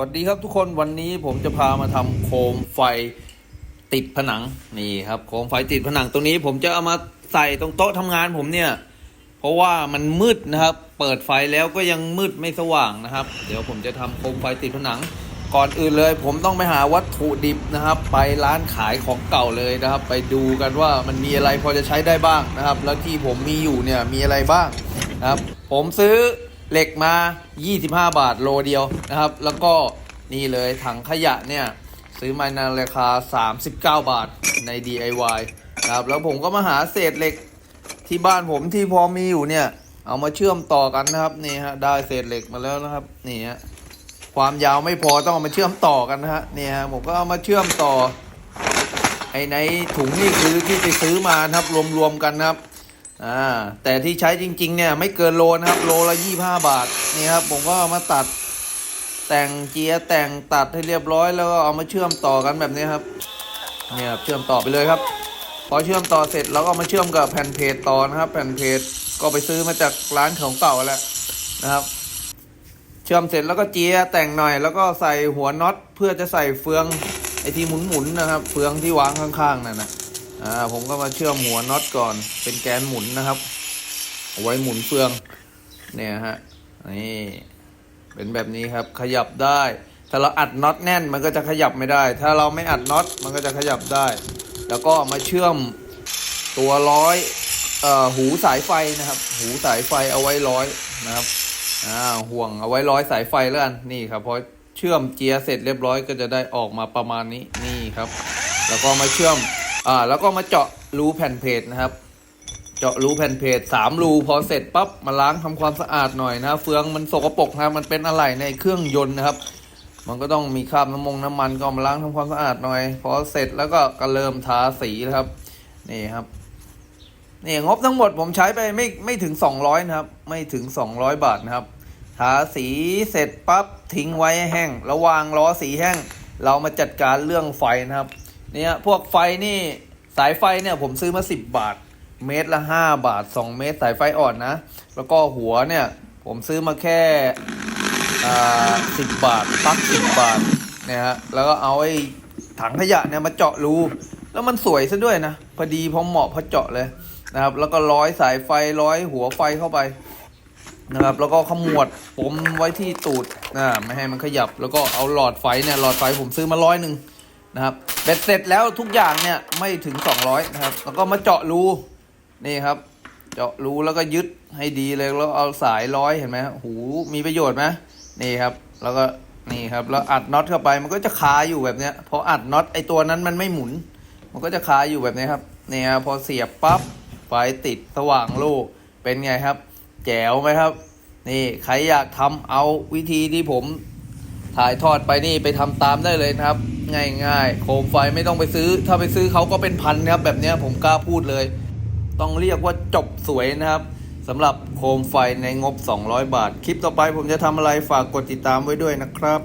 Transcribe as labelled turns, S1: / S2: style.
S1: วัสดีครับทุกคนวันนี้ผมจะพามาทำโคมไฟติดผนังนี่ครับโคมไฟติดผนังตรงนี้ ผมจะเอามาใส่ตรงโต๊ะทำงานผมเนี่ย เพราะว่ามันมืดนะครับ เปิดไฟแล้วก็ยังมืดไม่สว่างนะครับ เดี๋ยวผมจะทำโคมไฟติดผนัง ก่อนอื่นเลย ผมต้องไปหาวัตถุดิบนะครับ ไปร้านขายของเก่าเลยนะครับ ไปดูกันว่ามันมีอะไรพอจะใช้ได้บ้างนะครับ แล้วที่ผมมีอยู่เนี่ยมีอะไรบ้างนะครับ ผมซื้อ เหล็กมา 25 บาทโลเดียวนะครับ แล้วก็นี่เลยถังขยะเนี่ย ซื้อมาในราคา 39 บาทใน DIY นะครับ แล้วผมก็มาหาเศษเหล็กที่บ้านผมที่พอมีอยู่เนี่ย เอามาเชื่อมต่อกันนะครับนี่ฮะได้เศษเหล็กมาแล้วนะครับนี่ฮะความยาวไม่พอต้องเอามาเชื่อมต่อกันนะฮะนี่ฮะผมก็เอามาเชื่อมต่อไอ้ในถุงนี่คือที่ไปซื้อมานะครับรวมๆกันนะครับ อ่าแต่ที่ใช้จริง ๆ เนี่ย ไม่เกินโลนะครับ โลละยี่ห้าบาท นี่ครับ ผมก็มาตัดแต่งเจียร์แต่งตัดให้เรียบร้อยแล้วก็เอามาเชื่อมต่อกันแบบนี้ครับ เนี่ยครับเชื่อมต่อไปเลยครับ พอเชื่อมต่อเสร็จเราก็มาเชื่อมกับแผ่นเพจต่อนะครับ แผ่นเพจก็ไปซื้อมาจากร้านของเก่าแล้วนะครับ เชื่อมเสร็จแล้วก็เจียร์แต่งหน่อย แล้วก็ใส่หัวน็อตเพื่อจะใส่เฟืองไอที่หมุนๆนะครับ เฟืองที่วางข้างๆนั่นนะ อ่าผมก็มาเชื่อมหัวน็อตก่อน เป็นแกนหมุนนะครับเอาไว้หมุนเฟืองเนี่ยฮะนี่เป็นแบบนี้ครับขยับได้ ถ้าเราอัดน็อตแน่นมันก็จะขยับไม่ได้ ถ้าเราไม่อัดน็อตมันก็จะขยับได้ แล้วก็มาเชื่อมตัวร้อยเอ่อหูสายไฟนะครับ หูสายไฟเอาไว้ร้อยนะครับอ่าห่วงเอาไว้ร้อยสายไฟแล้วกันนี่ครับพอเชื่อมเจียเสร็จเรียบร้อยก็จะได้ออกมาประมาณนี้นี่ครับ แล้วก็มาเชื่อม อ่าแล้วก็มาเจาะรูแผ่นเพจนะครับ เจาะรูแผ่นเพจสามรูพอเสร็จปั๊บมาล้างทำความสะอาดหน่อยนะเฟืองมันสกปรกนะมันเป็นอะไรในเครื่องยนต์นะครับ มันก็ต้องมีคราบน้ำมงน้ำมันก็มาล้างทำความสะอาดหน่อย พอเสร็จแล้วก็กระเริ่มทาสีนะครับนี่ครับนี่งบทั้งหมดผมใช้ไปไม่ไม่ถึง 200 นะครับ ไม่ถึง 200 บาทนะครับ ทาสีเสร็จปั๊บทิ้งไว้ให้แห้ง ระวางรอสีแห้ง เรามาจัดการเรื่องไฟนะครับ เนี่ยพวกไฟนี่สายไฟเนี่ยผมซื้อมา 10 บาท เมตรละ 5 บาท 2 เมตรสายไฟอ่อนนะ แล้วก็หัวเนี่ย ผมซื้อมาแค่สิบบาทปักสิบบาทเนี่ยฮะแล้วก็เอาไอ้ถังขยะเนี่ยมาเจาะรูแล้วมันสวยซะด้วยนะพอดีพอเหมาะพอเจาะเลยนะครับ แล้วก็ร้อยสายไฟร้อยหัวไฟเข้าไปนะครับ แล้วก็ขมวดผมไว้ที่ตูดนะไม่ให้มันขยับ แล้วก็เอาหลอดไฟเนี่ยหลอดไฟผมซื้อมาร้อยหนึ่งนะครับ เบ็ดเสร็จแล้วทุกอย่างเนี่ยไม่ถึง 200 นะครับ แล้วก็มาเจาะรูนี่ครับ เจาะรูแล้วก็ยึดให้ดีเลยแล้วเอาสายร้อยเห็นไหมหูมีประโยชน์ไหมนี่ครับ แล้วก็นี่ครับแล้วอัดน็อตเข้าไปมันก็จะคาอยู่แบบเนี้ยพออัดน็อตไอตัวนั้นมันไม่หมุน มันก็จะคาอยู่แบบนี้ครับนี่ครับพอเสียบปั๊บไฟติดสว่างโล่เป็นไงครับ แจ๋วไหมครับ นี่ใครอยากทำเอาวิธีที่ผมถ่ายทอดไปนี่ไปทำตามได้เลยนะครับ ง่ายๆ โคมไฟไม่ต้องไปซื้อ ถ้าไปซื้อเขาก็เป็นพันครับ แบบนี้ผมกล้าพูดเลย ต้องเรียกว่าจบสวยนะครับสำหรับโคมไฟในงบ 200 บาท คลิปต่อไปผมจะทำอะไรฝากกดติดตามไว้ด้วยนะครับ